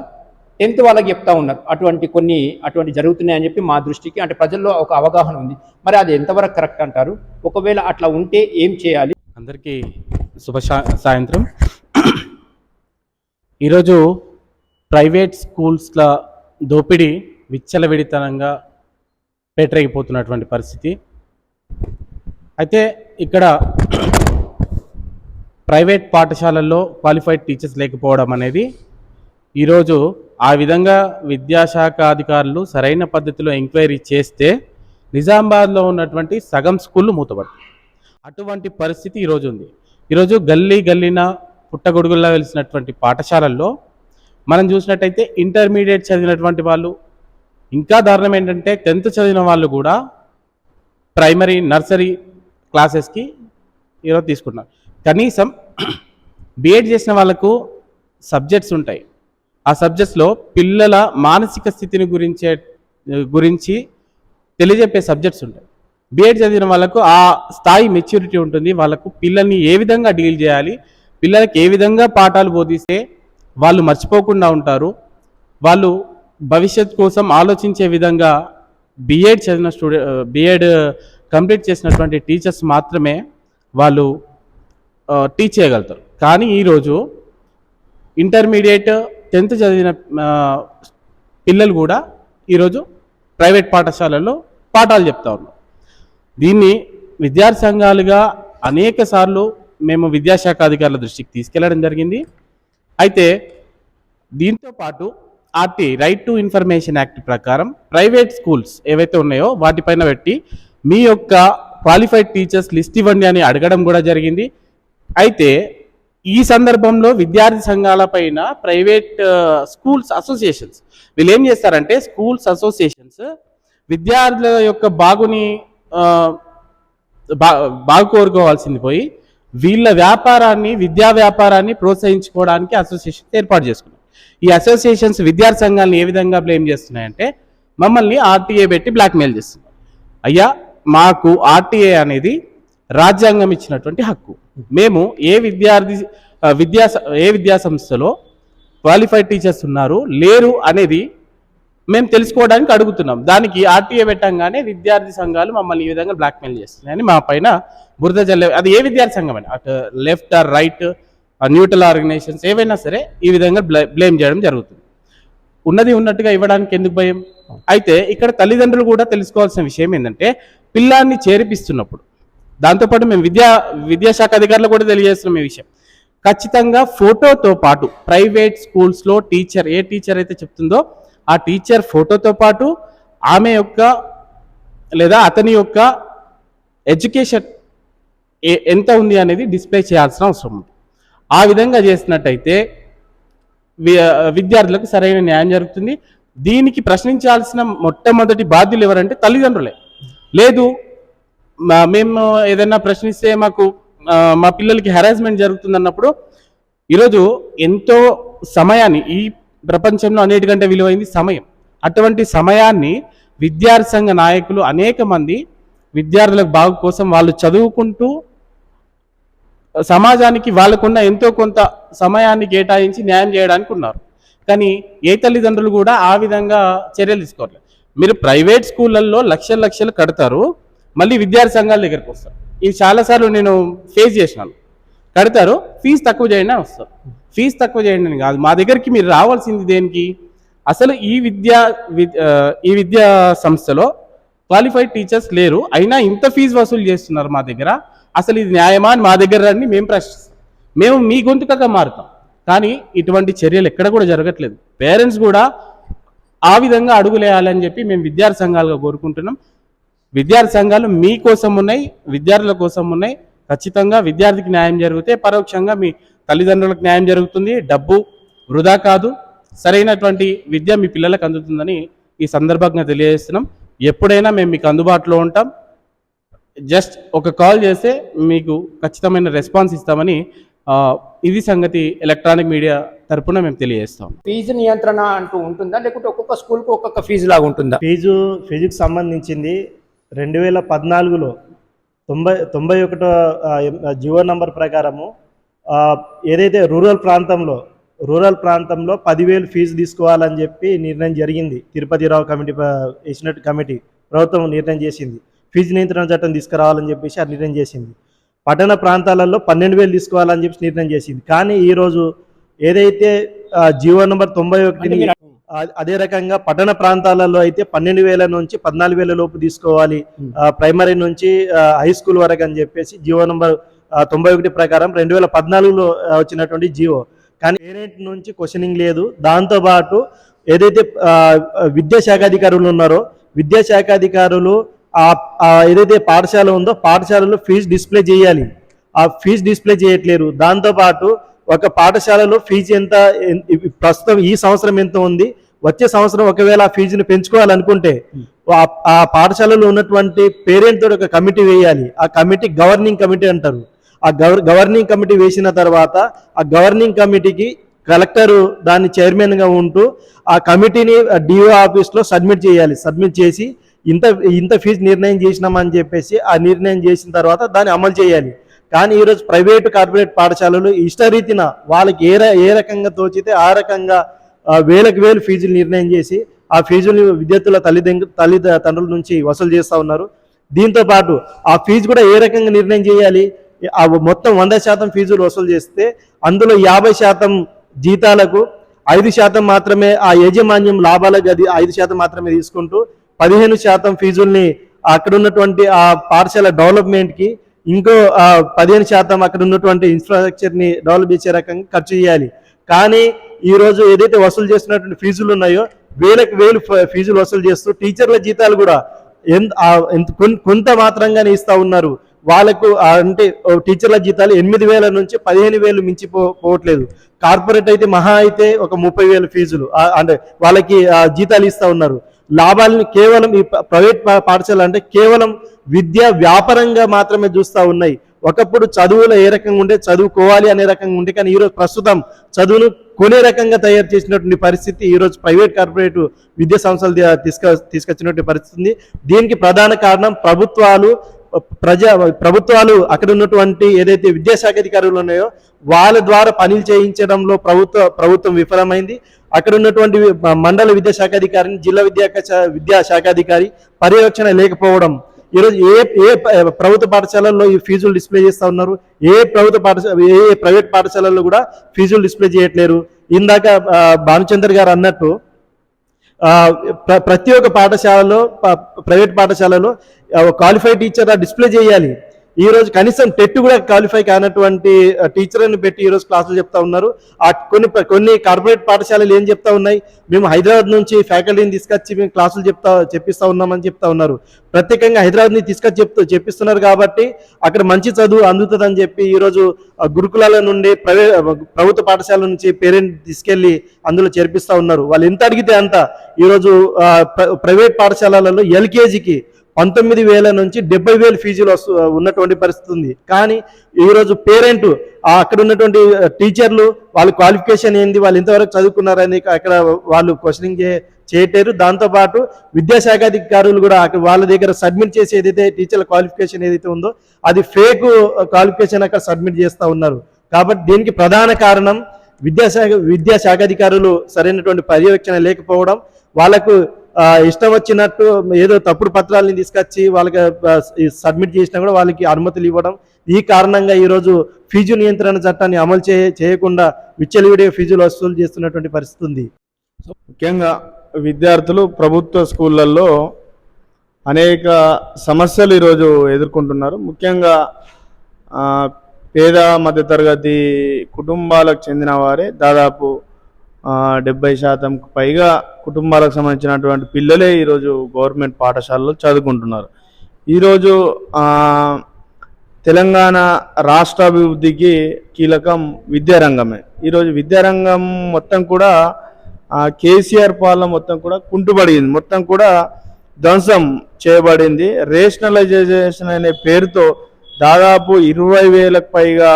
టెన్త్ వాళ్ళకి చెప్తా ఉన్నారు. అటువంటి కొన్ని అటువంటి జరుగుతున్నాయని చెప్పి మా దృష్టికి అంటే ప్రజల్లో ఒక అవగాహన ఉంది. మరి అది ఎంతవరకు కరెక్ట్ అంటారు? ఒకవేళ అట్లా ఉంటే ఏం చేయాలి? అందరికీ శుభ సాయంత్రం. ఈరోజు ప్రైవేట్ స్కూల్స్ల దోపిడీ విచ్చలవిడితనంగా పేటరేగిపోతున్నటువంటి పరిస్థితి. అయితే ఇక్కడ ప్రైవేట్ పాఠశాలల్లో క్వాలిఫైడ్ టీచర్స్ లేకపోవడం అనేది ఈరోజు ఆ విధంగా విద్యాశాఖ అధికారులు సరైన పద్ధతిలో ఎంక్వైరీ చేస్తే నిజామాబాద్లో ఉన్నటువంటి సగం స్కూళ్ళు మూతపడతాయి. అటువంటి పరిస్థితి ఈరోజు ఉంది. ఈరోజు గల్లీ గల్లీన పుట్టగొడుగుల్లా వెలిసినటువంటి పాఠశాలల్లో మనం చూసినట్టయితే ఇంటర్మీడియట్ చదివినటువంటి వాళ్ళు ఇంకా దారుణం ఏంటంటే టెన్త్ చదివిన వాళ్ళు కూడా ప్రైమరీ నర్సరీ క్లాసెస్కి ఈరోజు తీసుకుంటున్నారు. కనీసం <clears throat> బీఎడ్ చేసిన వాళ్ళకు సబ్జెక్ట్స్ ఉంటాయి. ఆ సబ్జెక్ట్స్లో పిల్లల మానసిక స్థితిని గురించే గురించి తెలియజెప్పే సబ్జెక్ట్స్ ఉంటాయి. బీఎడ్ చదివిన వాళ్ళకు ఆ స్థాయి మెచ్యూరిటీ ఉంటుంది. వాళ్ళకు పిల్లల్ని ఏ విధంగా డీల్ చేయాలి పిల్లలకి ఏ విధంగా పాఠాలు బోధిస్తే వాళ్ళు మర్చిపోకుండా ఉంటారు వాళ్ళు భవిష్యత్ కోసం ఆలోచించే విధంగా బీఎడ్ చదివిన స్టూడెంట్ బీఎడ్ కంప్లీట్ చేసినటువంటి టీచర్స్ మాత్రమే వాళ్ళు uh, టీచ్ చేయగలుగుతారు. కానీ ఈరోజు ఇంటర్మీడియట్ టెన్త్ చదివిన పిల్లలు కూడా ఈరోజు ప్రైవేట్ పాఠశాలల్లో పాఠాలు చెప్తా ఉన్నారు. దీన్ని విద్యార్థి సంఘాలుగా అనేక సార్లు మేము విద్యాశాఖ అధికారుల దృష్టికి తీసుకెళ్ళడం జరిగింది. అయితే దీంతో పాటు RT right to information act ప్రకారం ప్రైవేట్ స్కూల్స్ ఏవైతే ఉన్నాయో వాటిపైన పెట్టి మీ యొక్క క్వాలిఫైడ్ టీచర్స్ లిస్ట్ ఇవ్వండి అని అడగడం కూడా జరిగింది. అయితే ఈ సందర్భంలో విద్యార్థి సంఘాల పైన ప్రైవేట్ స్కూల్స్ అసోసియేషన్స్. వీళ్ళు ఏం చేస్తారంటే స్కూల్స్ అసోసియేషన్స్ విద్యార్థుల యొక్క బాగుని బా బాగు కోరుకోవాల్సింది పోయి వీళ్ళ వ్యాపారాన్ని విద్యా వ్యాపారాన్ని ప్రోత్సహించుకోవడానికి అసోసియేషన్ ఏర్పాటు చేసుకున్నాయి. ఈ అసోసియేషన్స్ విద్యార్థి సంఘాలను ఏ విధంగా బ్లేమ్ చేస్తున్నాయంటే మమ్మల్ని ఆర్టీఏ పెట్టి బ్లాక్మెయిల్ చేస్తున్నారు అయ్యా మాకు ఆర్టీఏ అనేది రాజ్యాంగం ఇచ్చినటువంటి హక్కు. మేము ఏ విద్యార్థి విద్యా ఏ విద్యా సంస్థలో క్వాలిఫైడ్ టీచర్స్ ఉన్నారు లేరు అనేది మేము తెలుసుకోవడానికి అడుగుతున్నాం. దానికి ఆర్టీఏ పెట్టంగానే విద్యార్థి సంఘాలు మమ్మల్ని ఈ విధంగా బ్లాక్మెయిల్ చేస్తున్నాయని మా పైన బురద జల్లే అది ఏ విద్యార్థి సంఘం అని అటు left or right neutral organisations ఏవైనా సరే ఈ విధంగా బ్లేమ్ చేయడం జరుగుతుంది. ఉన్నది ఉన్నట్టుగా ఇవ్వడానికి ఎందుకు భయం? అయితే ఇక్కడ తల్లిదండ్రులు కూడా తెలుసుకోవాల్సిన విషయం ఏంటంటే పిల్లాన్ని చేర్పిస్తున్నప్పుడు దాంతోపాటు మేము విద్యా విద్యాశాఖ అధికారులు కూడా తెలియజేస్తున్నాం ఈ విషయం. ఖచ్చితంగా ఫోటోతో పాటు ప్రైవేట్ స్కూల్స్లో టీచర్ ఏ టీచర్ అయితే చెప్తుందో ఆ టీచర్ ఫోటోతో పాటు ఆమె యొక్క లేదా అతని యొక్క ఎడ్యుకేషన్ ఏ- ఎంత ఉంది అనేది డిస్ప్లే చేయాల్సిన అవసరం ఉంది. ఆ విధంగా చేసినట్టయితే వి- విద్యార్థులకు సరైన న్యాయం జరుగుతుంది. దీనికి ప్రశ్నించాల్సిన మొట్టమొదటి బాధ్యులు ఎవరంటే తల్లిదండ్రులే. లేదు మేము ఏదైనా ప్రశ్నిస్తే మాకు మా పిల్లలకి హెరాస్మెంట్ జరుగుతుంది అన్నప్పుడు ఈరోజు ఎంతో సమయాన్ని ఈ ప్రపంచంలో అన్నిటికంటే విలువైంది సమయం. అటువంటి సమయాన్ని విద్యార్థి సంఘ నాయకులు అనేక మంది విద్యార్థులకు బాగు కోసం వాళ్ళు చదువుకుంటూ సమాజానికి వాళ్ళకున్న ఎంతో కొంత సమయాన్ని కేటాయించి న్యాయం చేయడానికి ఉన్నారు. కానీ ఏ తల్లిదండ్రులు కూడా ఆ విధంగా చర్యలు తీసుకోవట్లేదు. మీరు ప్రైవేట్ స్కూళ్ళల్లో లక్షల లక్షలు కడతారు. మళ్ళీ విద్యార్థి సంఘాల దగ్గరికి వస్తారు. ఇది చాలాసార్లు నేను ఫేస్ చేసినాను. కడతారు ఫీజు తక్కువ చేయండి అని వస్తారు. ఫీజు తక్కువ చేయండి అని కాదు. మా దగ్గరికి మీరు రావాల్సింది దేనికి? అసలు ఈ విద్యా ఈ విద్యా సంస్థలో క్వాలిఫైడ్ టీచర్స్ లేరు. అయినా ఇంత ఫీజు వసూలు చేస్తున్నారు మా దగ్గర. అసలు ఇది న్యాయమా అని మా దగ్గర రండి మేము ప్రశ్నిస్తాం. మేము మీ గొంతుకగా మారుతాం. కానీ ఇటువంటి చర్యలు ఎక్కడ కూడా జరగట్లేదు. పేరెంట్స్ కూడా ఆ విధంగా అడుగులేయాలని చెప్పి మేము విద్యార్థి సంఘాలుగా కోరుకుంటున్నాం. విద్యార్థి సంఘాలు మీకోసం ఉన్నాయి విద్యార్థుల కోసం ఉన్నాయి. ఖచ్చితంగా విద్యార్థికి న్యాయం జరిగితే పరోక్షంగా మీ తల్లిదండ్రులకు న్యాయం జరుగుతుంది. డబ్బు వృధా కాదు. సరైనటువంటి విద్య మీ పిల్లలకు అందుతుందని ఈ సందర్భంగా తెలియజేస్తున్నాం. ఎప్పుడైనా మేము మీకు అందుబాటులో ఉంటాం. జస్ట్ ఒక కాల్ చేస్తే మీకు ఖచ్చితమైన రెస్పాన్స్ ఇస్తామని ఇది సంగతి ఎలక్ట్రానిక్ మీడియా తరపున మేము తెలియజేస్తాం. ఫీజు నియంత్రణ అంటూ ఉంటుందా? లేకుంటే ఒక్కొక్క స్కూల్కి ఒక్కొక్క ఫీజు లాగా ఉంటుందా? ఫీజు ఫీజుకి సంబంధించింది రెండు వేల పద్నాలుగులో తొంభై తొంభై ఒకటో జియో నంబర్ ప్రకారము ఏదైతే రూరల్ ప్రాంతంలో రూరల్ ప్రాంతంలో పదివేలు ఫీజు తీసుకోవాలని చెప్పి నిర్ణయం జరిగింది. తిరుపతిరావు కమిటీ ప- వేసినట్టు కమిటీ ప్రభుత్వం నిర్ణయం చేసింది. ఫీజు నియంత్రణ చట్టం తీసుకురావాలని చెప్పేసి ఆ నిర్ణయం చేసింది. పట్టణ ప్రాంతాలలో పన్నెండు వేలు తీసుకోవాలని చెప్పి నిర్ణయం చేసింది. కానీ ఈరోజు ఏదైతే జీవో జియో తొంభై ఒకటిని అదే రకంగా పట్టణ ప్రాంతాలలో అయితే పన్నెండు వేల నుంచి పద్నాలుగు వేల లోపు తీసుకోవాలి. ప్రైమరీ నుంచి హై స్కూల్ వరకు అని చెప్పేసి జియో నంబర్ తొంభై ఒకటి ప్రకారం రెండు వేల పద్నాలుగులో వచ్చినటువంటి జియో కానీ పేరెంట్ నుంచి క్వశ్చనింగ్ లేదు. దాంతోపాటు ఏదైతే విద్యాశాఖ అధికారులు ఉన్నారో విద్యాశాఖ అధికారులు ఏదైతే పాఠశాల ఉందో పాఠశాలలో ఫీజు డిస్ప్లే చేయాలి. ఆ ఫీజు డిస్ప్లే చేయట్లేరు. దాంతోపాటు ఒక పాఠశాలలో ఫీజు ఎంత ప్రస్తుతం ఈ సంవత్సరం ఎంత ఉంది? వచ్చే సంవత్సరం ఒకవేళ ఆ ఫీజుని పెంచుకోవాలనుకుంటే ఆ- పాఠశాలలో ఉన్నటువంటి పేరెంట్ తోటి ఒక కమిటీ వేయాలి. ఆ కమిటీ గవర్నింగ్ కమిటీ అంటారు. ఆ గవర్ గవర్నింగ్ కమిటీ వేసిన తర్వాత ఆ గవర్నింగ్ కమిటీకి కలెక్టర్ దాన్ని చైర్మన్గా ఉంటూ ఆ కమిటీని డిఓ ఆఫీస్లో సబ్మిట్ చేయాలి. సబ్మిట్ చేసి ఇంత ఇంత ఫీజు నిర్ణయం చేసినామని చెప్పేసి ఆ నిర్ణయం చేసిన తర్వాత దాన్ని అమలు చేయాలి. కానీ ఈరోజు ప్రైవేటు కార్పొరేట్ పాఠశాలలు ఇష్టరీతిన వాళ్ళకి ఏ ఏ రకంగా తోచితే ఆ రకంగా వేలకు వేలు ఫీజులు నిర్ణయం చేసి ఆ ఫీజులు విద్యార్థుల తల్లిదండ్రుల తల్లి తండ్రుల నుంచి వసూలు చేస్తూ ఉన్నారు. దీంతో పాటు ఆ ఫీజు కూడా ఏ రకంగా నిర్ణయం చేయాలి? ఆ మొత్తం వంద శాతం ఫీజులు వసూలు చేస్తే అందులో యాభై శాతం జీతాలకు ఐదు శాతం మాత్రమే ఆ యాజమాన్యం లాభాలకు అది ఐదు శాతం మాత్రమే తీసుకుంటూ పదిహేను శాతం ఫీజుల్ని అక్కడ ఉన్నటువంటి ఆ పాఠశాల డెవలప్మెంట్కి ఇంకో పదిహేను శాతం అక్కడ ఉన్నటువంటి ఇన్ఫ్రాస్ట్రక్చర్ని డెవలప్ చేసే రకంగా ఖర్చు చేయాలి. కానీ ఈరోజు ఏదైతే వసూలు చేస్తున్నటువంటి ఫీజులు ఉన్నాయో వేలకు వేలు ఫీజులు వసూలు చేస్తూ టీచర్ల జీతాలు కూడా ఎంత ఎంత కొంత మాత్రంగానే ఇస్తూ ఉన్నారు. వాళ్ళకు అంటే టీచర్ల జీతాలు ఎనిమిది వేల నుంచి పదిహేను వేలు మించి పోవట్లేదు. కార్పొరేట్ అయితే మహా అయితే ఒక ముప్పై వేలు ఫీజులు అంటే వాళ్ళకి జీతాలు ఇస్తూ ఉన్నారు. లాభాలను కేవలం ఈ ప్రైవేట్ పా- పాఠశాల అంటే కేవలం విద్య వ్యాపారంగా మాత్రమే చూస్తా ఉన్నాయి. ఒకప్పుడు చదువులో ఏ రకంగా ఉంటే చదువుకోవాలి అనే రకంగా ఉండే కానీ ఈరోజు ప్రస్తుతం చదువును కొనే రకంగా తయారు చేసినటువంటి పరిస్థితి ఈరోజు ప్రైవేట్ కార్పొరేట్ విద్యా సంస్థలు తీసుక తీసుకొచ్చినటువంటి పరిస్థితి ఉంది. దీనికి ప్రధాన కారణం ప్రభుత్వాలు ప్రజా ప్రభుత్వాలు అక్కడ ఉన్నటువంటి ఏదైతే విద్యాశాఖ అధికారులు ఉన్నాయో వాళ్ళ ద్వారా పనులు చేయించడంలో ప్రభుత్వ ప్రభుత్వం విఫలమైంది. అక్కడ ఉన్నటువంటి మండల విద్యా శాఖాధికారిని జిల్లా విద్యా విద్యా శాఖాధికారి పర్యవేక్షణ లేకపోవడం. ఈరోజు ఏ ఏ ప్రభుత్వ పాఠశాలల్లో ఈ ఫీజులు డిస్ప్లే చేస్తూ ఉన్నారు? ఏ ప్రభుత్వ పాఠశాల ఏ ఏ ప్రైవేట్ పాఠశాలల్లో కూడా ఫీజులు డిస్ప్లే చేయట్లేరు? ఇందాక ఆ, భానుచందర్ గారు అన్నట్టు ప్ర- ప్రతి ఒక్క పాఠశాలలో ప్రైవేట్ పాఠశాలలో క్వాలిఫైడ్ టీచర్ డిస్ప్లే చేయాలి. ఈ రోజు కనీసం టెట్ కూడా క్వాలిఫై కానటువంటి టీచర్ని పెట్టి ఈ రోజు క్లాసులు చెప్తా ఉన్నారు. ఆ కొన్ని కొన్ని కార్పొరేట్ పాఠశాలలు ఏం చెప్తా ఉన్నాయి? మేము హైదరాబాద్ నుంచి ఫ్యాకల్టీని తీసుకొచ్చి మేము క్లాసులు చెప్తా చెప్పిస్తా ఉన్నామని చెప్తా ఉన్నారు. ప్రత్యేకంగా హైదరాబాద్ని తీసుకొచ్చి చెప్తూ చెప్పిస్తున్నారు కాబట్టి అక్కడ మంచి చదువు అందుతుందని చెప్పి ఈరోజు గురుకులాల నుండి ప్రవే ప్రభుత్వ పాఠశాల నుంచి పేరెంట్ తీసుకెళ్ళి అందులో చేర్పిస్తా ఉన్నారు. వాళ్ళు ఎంత అడిగితే అంత. ఈరోజు ప్ర- ప్రైవేట్ పాఠశాలలలో ఎల్కేజీకి పంతొమ్మిది వేల నుంచి డెబ్బై వేలు ఫీజులు వస్తు ఉన్నటువంటి పరిస్థితి ఉంది. కానీ ఈరోజు పేరెంట్ అక్కడ ఉన్నటువంటి టీచర్లు వాళ్ళ క్వాలిఫికేషన్ ఏంది వాళ్ళు ఇంతవరకు చదువుకున్నారని అక్కడ వాళ్ళు క్వశ్చనింగ్ చే చేయటారు దాంతోపాటు విద్యాశాఖ అధికారులు కూడా అక్కడ వాళ్ళ దగ్గర సబ్మిట్ చేసి ఏదైతే టీచర్ల క్వాలిఫికేషన్ ఏదైతే ఉందో అది ఫేక్ క్వాలిఫికేషన్ అక్కడ సబ్మిట్ చేస్తూ ఉన్నారు. కాబట్టి దీనికి ప్రధాన కారణం విద్యాశాఖ విద్యాశాఖాధికారులు సరైనటువంటి పర్యవేక్షణ లేకపోవడం. వాళ్ళకు ఇష్టం వచ్చినట్టు ఏదో తప్పుడు పత్రాలని తీసుకొచ్చి వాళ్ళకి సబ్మిట్ చేసినా కూడా వాళ్ళకి అనుమతులు ఇవ్వడం. ఈ కారణంగా ఈరోజు ఫీజు నియంత్రణ చట్టాన్ని అమలు చే చేయకుండా విచ్చలవిడిగా ఫీజులు వసూలు చేస్తున్నటువంటి పరిస్థితి ఉంది. ముఖ్యంగా విద్యార్థులు ప్రభుత్వ స్కూళ్ళల్లో అనేక సమస్యలు ఈరోజు ఎదుర్కొంటున్నారు. ముఖ్యంగా పేద మధ్యతరగతి కుటుంబాలకు చెందిన వారే దాదాపు డెబ్బై శాతం పైగా కుటుంబాలకు సంబంధించినటువంటి పిల్లలే ఈరోజు గవర్నమెంట్ పాఠశాలలో చదువుకుంటున్నారు. ఈరోజు తెలంగాణ రాష్ట్ర అభివృద్ధికి కీలకం విద్యారంగమే. ఈరోజు విద్యారంగం మొత్తం కూడా కేసీఆర్ పాలన మొత్తం కూడా కుంటుపడింది మొత్తం కూడా ధ్వంసం చేయబడింది. రేషనలైజేషన్ అనే పేరుతో దాదాపు ఇరవై వేలకు పైగా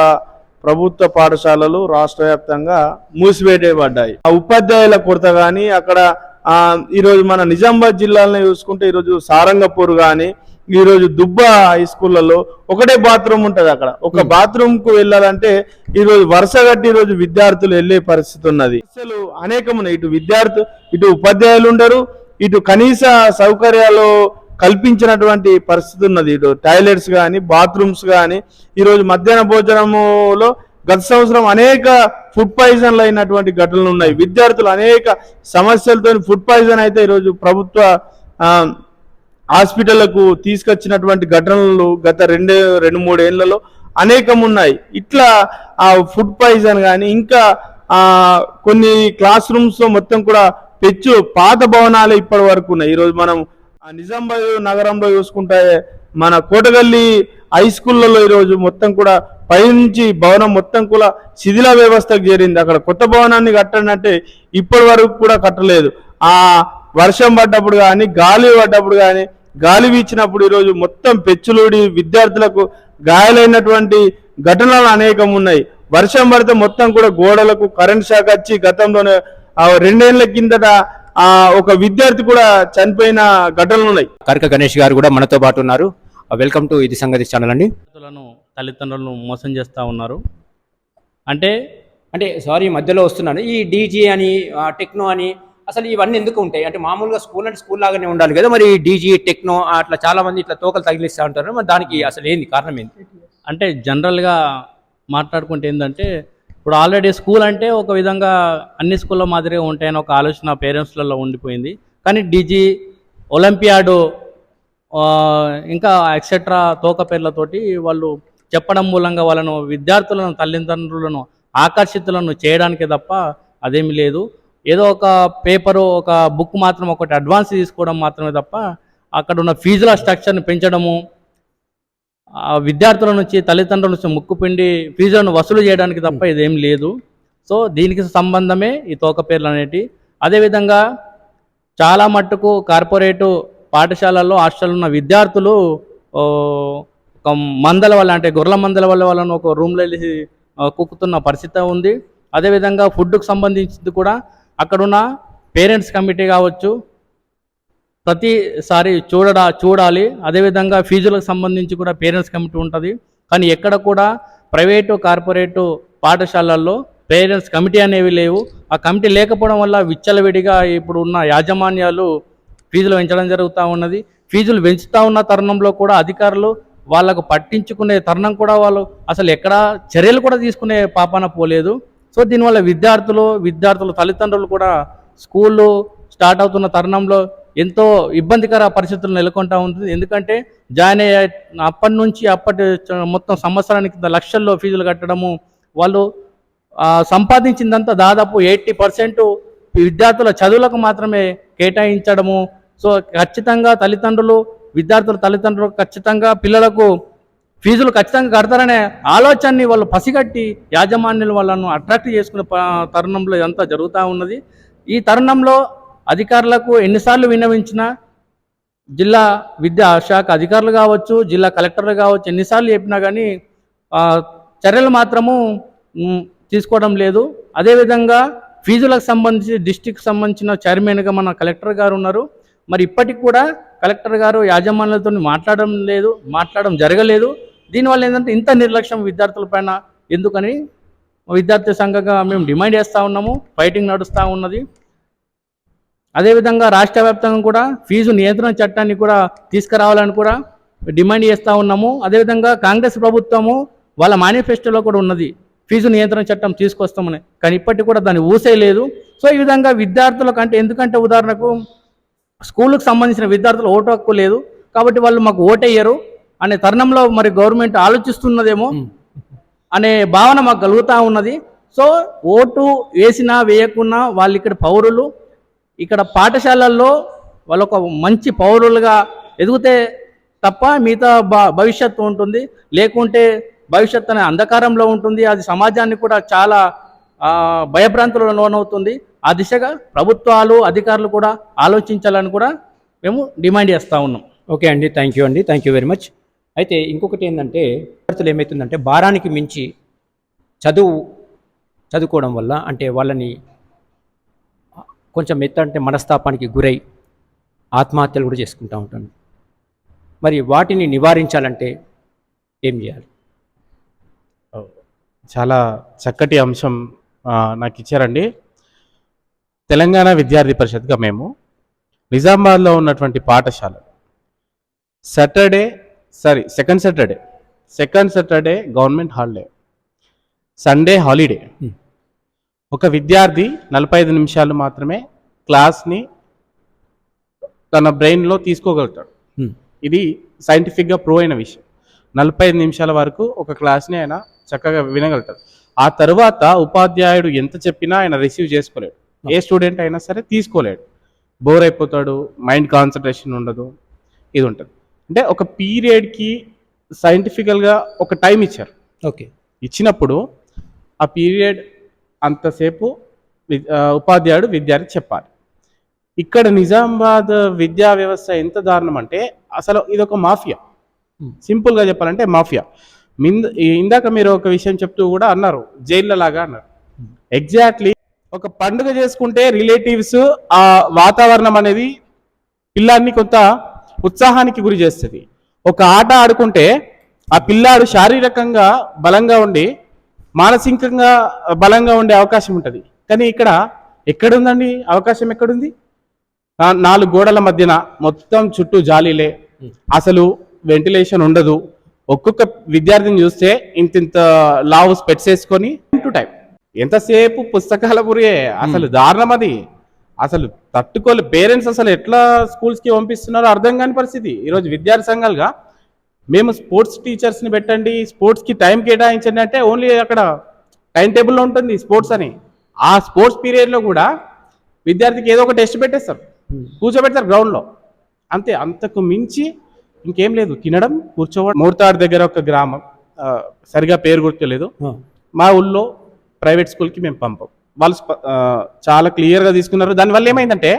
ప్రభుత్వ పాఠశాలలు రాష్ట్ర వ్యాప్తంగా మూసివేయబడ్డాయి. ఆ ఉపాధ్యాయుల కొరత కానీ అక్కడ ఆ, ఈరోజు మన నిజామాబాద్ జిల్లాలో చూసుకుంటే ఈరోజు సారంగపూర్ కానీ ఈరోజు దుబ్బ హై స్కూళ్ళలో ఒకటే బాత్రూమ్ ఉంటది అక్కడ. ఒక బాత్రూమ్కు వెళ్ళాలంటే ఈ రోజు వరుస కట్టి ఈ రోజు విద్యార్థులు వెళ్ళే పరిస్థితి ఉన్నది. అసలు అనేకం ఉన్నాయి ఇటు విద్యార్థు ఇటు ఉపాధ్యాయులు ఉండరు. ఇటు కనీస సౌకర్యాలు కల్పించినటువంటి పరిస్థితి ఉన్నది. ఇటు టాయిలెట్స్ కానీ బాత్రూమ్స్ కానీ ఈరోజు మధ్యాహ్న భోజనములో గత సంవత్సరం అనేక ఫుడ్ పాయిజన్లు అయినటువంటి ఘటనలు ఉన్నాయి. విద్యార్థులు అనేక సమస్యలతో ఫుడ్ పాయిజన్ అయితే ఈరోజు ప్రభుత్వ హాస్పిటళ్ళకు తీసుకొచ్చినటువంటి ఘటనలు గత రెండు రెండు మూడు ఏళ్ళలో అనేకం ఉన్నాయి ఇట్లా ఆ ఫుడ్ పాయిజన్ కానీ ఇంకా ఆ కొన్ని క్లాస్ రూమ్స్లో మొత్తం కూడా పెచ్చు పాత భవనాలు ఇప్పటి వరకు ఉన్నాయి. ఈరోజు మనం నిజామాబాద్ నగరంలో చూసుకుంటే మన కోటగల్లి హై స్కూళ్ళలో ఈరోజు మొత్తం కూడా పైనుంచి భవనం మొత్తం కూడా శిథిల వ్యవస్థకు చేరింది. అక్కడ కొత్త భవనాన్ని కట్టనంటే ఇప్పటి వరకు కూడా కట్టలేదు. ఆ వర్షం పడ్డప్పుడు కానీ గాలి పడ్డప్పుడు కానీ గాలి వీచినప్పుడు ఈరోజు మొత్తం పెచ్చులుడి విద్యార్థులకు గాయాలైనటువంటి ఘటనలు అనేకం ఉన్నాయి. వర్షం పడితే మొత్తం కూడా గోడలకు కరెంట్ షాక్ వచ్చి గతంలోనే ఆ రెండేళ్ళ కిందట ఆ ఒక విద్యార్థి కూడా చనిపోయిన ఘటనలు ఉన్నాయి. కరక గణేష్ గారు కూడా మనతో పాటు ఉన్నారు. వెల్కమ్ టు ఇది సంగతి ఛానల్ అండి. విద్యార్థులను తల్లిదండ్రులను మోసం చేస్తూ ఉన్నారు. అంటే అంటే సారీ మధ్యలో వస్తున్నాను. ఈ డీజీ అని టెక్నో అని అసలు ఇవన్నీ ఎందుకు ఉంటాయి? అంటే మామూలుగా స్కూల్ అంటే స్కూల్ లాగానే ఉండాలి కదా మరి డీజీ టెక్నో అట్లా చాలా మంది ఇట్లా తోకలు తగిలిస్తూ ఉంటారు. మరి దానికి అసలు ఏంది కారణం ఏంది? అంటే జనరల్గా మాట్లాడుకుంటే ఏంటంటే ఇప్పుడు ఆల్రెడీ స్కూల్ అంటే ఒక విధంగా అన్ని స్కూల్లో మాదిరిగా ఉంటాయని ఒక ఆలోచన పేరెంట్స్లలో ఉండిపోయింది. కానీ డీజీ ఒలింపియాడు ఇంకా ఎక్సెట్రా తోక పేర్లతోటి వాళ్ళు చెప్పడం మూలంగా వాళ్ళను విద్యార్థులను తల్లిదండ్రులను ఆకర్షితులను చేయడానికే తప్ప అదేమి లేదు. ఏదో ఒక పేపరు ఒక బుక్ మాత్రం ఒకటి అడ్వాన్స్ తీసుకోవడం మాత్రమే తప్ప అక్కడ ఉన్న ఫీజుల స్ట్రక్చర్ని పెంచడము ఆ విద్యార్థుల నుంచి తల్లిదండ్రుల నుంచి ముక్కు పిండి ఫీజులను వసూలు చేయడానికి తప్ప ఇదేం లేదు. సో దీనికి సంబంధమే ఈ తోక పేర్లు అనేటి. అదేవిధంగా చాలా మట్టుకు కార్పొరేటు పాఠశాలల్లో హాస్టల్ ఉన్న విద్యార్థులు ఒక మందల వల్ల అంటే గొర్రెల మందల వల్ల వాళ్ళను ఒక రూమ్లో వెళ్ళి కుక్కుతున్న పరిస్థితి ఉంది. అదేవిధంగా ఫుడ్కు సంబంధించింది కూడా అక్కడున్న పేరెంట్స్ కమిటీ కావచ్చు ప్రతిసారి చూడడా చూడాలి. అదేవిధంగా ఫీజులకు సంబంధించి కూడా పేరెంట్స్ కమిటీ ఉంటుంది. కానీ ఎక్కడ కూడా ప్రైవేటు కార్పొరేటు పాఠశాలల్లో పేరెంట్స్ కమిటీ అనేవి లేవు. ఆ కమిటీ లేకపోవడం వల్ల విచ్చలవిడిగా ఇప్పుడు ఉన్న యాజమాన్యాలు ఫీజులు పెంచడం జరుగుతూ ఉన్నది. ఫీజులు పెంచుతూ ఉన్న తరుణంలో కూడా అధికారులు వాళ్ళకు పట్టించుకునే తరుణం కూడా వాళ్ళు అసలు ఎక్కడ చర్యలు కూడా తీసుకునే పాపాన పోలేదు. సో దీనివల్ల విద్యార్థులు విద్యార్థుల తల్లిదండ్రులు కూడా స్కూళ్ళు స్టార్ట్ అవుతున్న తరుణంలో ఎంతో ఇబ్బందికర పరిస్థితులు నెలకొంటూ ఉంటుంది. ఎందుకంటే జాయిన్ అయ్యే అప్పటి నుంచి అప్పటి మొత్తం సంవత్సరానికి లక్షల్లో ఫీజులు కట్టడము వాళ్ళు సంపాదించిందంతా దాదాపు ఎయిటీ పర్సెంట్ విద్యార్థుల చదువులకు మాత్రమే కేటాయించడము. సో ఖచ్చితంగా తల్లిదండ్రులు విద్యార్థుల తల్లిదండ్రులు ఖచ్చితంగా పిల్లలకు ఫీజులు ఖచ్చితంగా కడతారనే ఆలోచనని వాళ్ళు పసిగట్టి యాజమాన్యులు వాళ్ళను అట్రాక్ట్ చేసుకునే తరుణంలో ఇదంతా జరుగుతూ ఉన్నది. ఈ తరుణంలో అధికారులకు ఎన్నిసార్లు విన్నవించినా జిల్లా విద్యా శాఖ అధికారులు కావచ్చు జిల్లా కలెక్టర్లు కావచ్చు ఎన్నిసార్లు చెప్పినా కానీ చర్యలు మాత్రము తీసుకోవడం లేదు. అదేవిధంగా ఫీజులకు సంబంధించి డిస్టిక్ సంబంధించిన చైర్మన్గా మన కలెక్టర్ గారు ఉన్నారు. మరి ఇప్పటికి కూడా కలెక్టర్ గారు యాజమాన్యాలతో మాట్లాడడం లేదు మాట్లాడడం జరగలేదు. దీనివల్ల ఏంటంటే ఇంత నిర్లక్ష్యం విద్యార్థులపైన ఎందుకని? విద్యార్థి సంఘంగా మేము డిమాండ్ చేస్తూ ఉన్నాము ఫైటింగ్ నడుస్తూ ఉన్నది. అదేవిధంగా రాష్ట్ర వ్యాప్తంగా కూడా ఫీజు నియంత్రణ చట్టాన్ని కూడా తీసుకురావాలని కూడా డిమాండ్ చేస్తూ ఉన్నాము. అదేవిధంగా కాంగ్రెస్ ప్రభుత్వము వాళ్ళ మేనిఫెస్టోలో కూడా ఉన్నది. ఫీజు నియంత్రణ చట్టం తీసుకొస్తామని. కానీ ఇప్పటికి కూడా దాన్ని ఊసే లేదు. సో ఈ విధంగా విద్యార్థులకు అంటే ఎందుకంటే ఉదాహరణకు స్కూళ్ళకు సంబంధించిన విద్యార్థులు ఓటు హక్కు లేదు. కాబట్టి వాళ్ళు మాకు ఓటేయరు అనే తరుణంలో మరి గవర్నమెంట్ ఆలోచిస్తున్నదేమో అనే భావన మాకు కలుగుతూ ఉన్నది. సో ఓటు వేసినా వేయకున్నా వాళ్ళు ఇక్కడ పౌరులు ఇక్కడ పాఠశాలల్లో వాళ్ళొక ఒక మంచి పౌరులుగా ఎదిగితే తప్ప మిగతా భవిష్యత్తు ఉంటుంది. లేకుంటే భవిష్యత్తు అనే అంధకారంలో ఉంటుంది. అది సమాజాన్ని కూడా చాలా భయభ్రాంతులలో లోనవుతుంది. ఆ దిశగా ప్రభుత్వాలు అధికారులు కూడా ఆలోచించాలని కూడా మేము డిమాండ్ చేస్తూ ఉన్నాం. ఓకే అండి. థ్యాంక్ యూ అండి. Thank you very much. అయితే ఇంకొకటి ఏంటంటే విద్యార్థులు ఏమవుతుందంటే భారానికి మించి చదువు చదువుకోవడం వల్ల అంటే వాళ్ళని కొంచెం ఎత్త అంటే మనస్తాపానికి గురై ఆత్మహత్యలు కూడా చేసుకుంటూ ఉంటాను. మరి వాటిని నివారించాలంటే ఏం చేయాలి? చాలా చక్కటి అంశం నాకు ఇచ్చారండి. తెలంగాణ విద్యార్థి పరిషత్గా మేము నిజామాబాద్లో ఉన్నటువంటి పాఠశాల Saturday sorry second Saturday second Saturday government holiday Sunday holiday. ఒక విద్యార్థి నలభై ఐదు నిమిషాలు మాత్రమే క్లాస్ని తన బ్రెయిన్లో తీసుకోగలుగుతాడు. ఇది సైంటిఫిక్గా ప్రూవ్ అయిన విషయం. నలభై ఐదు నిమిషాల వరకు ఒక క్లాస్ని ఆయన చక్కగా వినగలుగుతాడు. ఆ తర్వాత ఉపాధ్యాయుడు ఎంత చెప్పినా ఆయన రిసీవ్ చేసుకోలేడు. ఏ స్టూడెంట్ అయినా సరే తీసుకోలేడు. బోర్ అయిపోతాడు మైండ్ కాన్సన్ట్రేషన్ ఉండదు ఇది ఉంటుంది. అంటే ఒక పీరియడ్కి సైంటిఫికల్గా ఒక టైం ఇచ్చారు. ఓకే. ఇచ్చినప్పుడు ఆ పీరియడ్ అంతసేపు ఉపాధ్యాయుడు విద్యార్థి చెప్పాలి. ఇక్కడ నిజామాబాద్ విద్యా వ్యవస్థ ఎంత దారుణం అంటే అసలు ఇది ఒక మాఫియా. సింపుల్గా చెప్పాలంటే మాఫియా. మింద ఇందాక మీరు ఒక విషయం చెప్తూ కూడా అన్నారు జైళ్ళ లాగా అన్నారు ఎగ్జాక్ట్లీ ఒక పండుగ చేసుకుంటే రిలేటివ్స్ ఆ వాతావరణం అనేది పిల్లాన్ని కొంత ఉత్సాహానికి గురి చేస్తుంది. ఒక ఆట ఆడుకుంటే ఆ పిల్లాడు శారీరకంగా బలంగా ఉండి మానసికంగా బలంగా ఉండే అవకాశం ఉంటుంది. కానీ ఇక్కడ ఎక్కడుందండి? అవకాశం ఎక్కడుంది? నాలుగు గోడల మధ్యన మొత్తం చుట్టూ జాలీలే. అసలు వెంటిలేషన్ ఉండదు. ఒక్కొక్క విద్యార్థిని చూస్తే ఇంత ఇంత లావు స్పెట్స్ వేసుకొని టు టైం ఎంతసేపు పుస్తకాల పురియే అసలు దారుణం అది. అసలు తట్టుకోలే. పేరెంట్స్ అసలు ఎట్లా స్కూల్స్కి పంపిస్తున్నారో అర్థం కాని పరిస్థితి. ఈరోజు విద్యార్థి సంఘాలుగా మేము స్పోర్ట్స్ టీచర్స్ని పెట్టండి స్పోర్ట్స్కి టైం కేటాయించండి అంటే ఓన్లీ అక్కడ టైం టేబుల్లో ఉంటుంది స్పోర్ట్స్ అని. ఆ స్పోర్ట్స్ పీరియడ్లో కూడా విద్యార్థికి ఏదో ఒక టెస్ట్ పెట్టేస్తారు కూర్చోబెడతారు గ్రౌండ్లో. అంతే అంతకు మించి ఇంకేం లేదు. తినడం కూర్చోవడం. మూర్తాడు దగ్గర ఒక గ్రామం సరిగా పేరు గుర్తులేదు. మా ఊళ్ళో ప్రైవేట్ స్కూల్కి మేము పంపం. వాళ్ళు చాలా క్లియర్గా తీసుకున్నారు. దానివల్ల ఏమైందంటే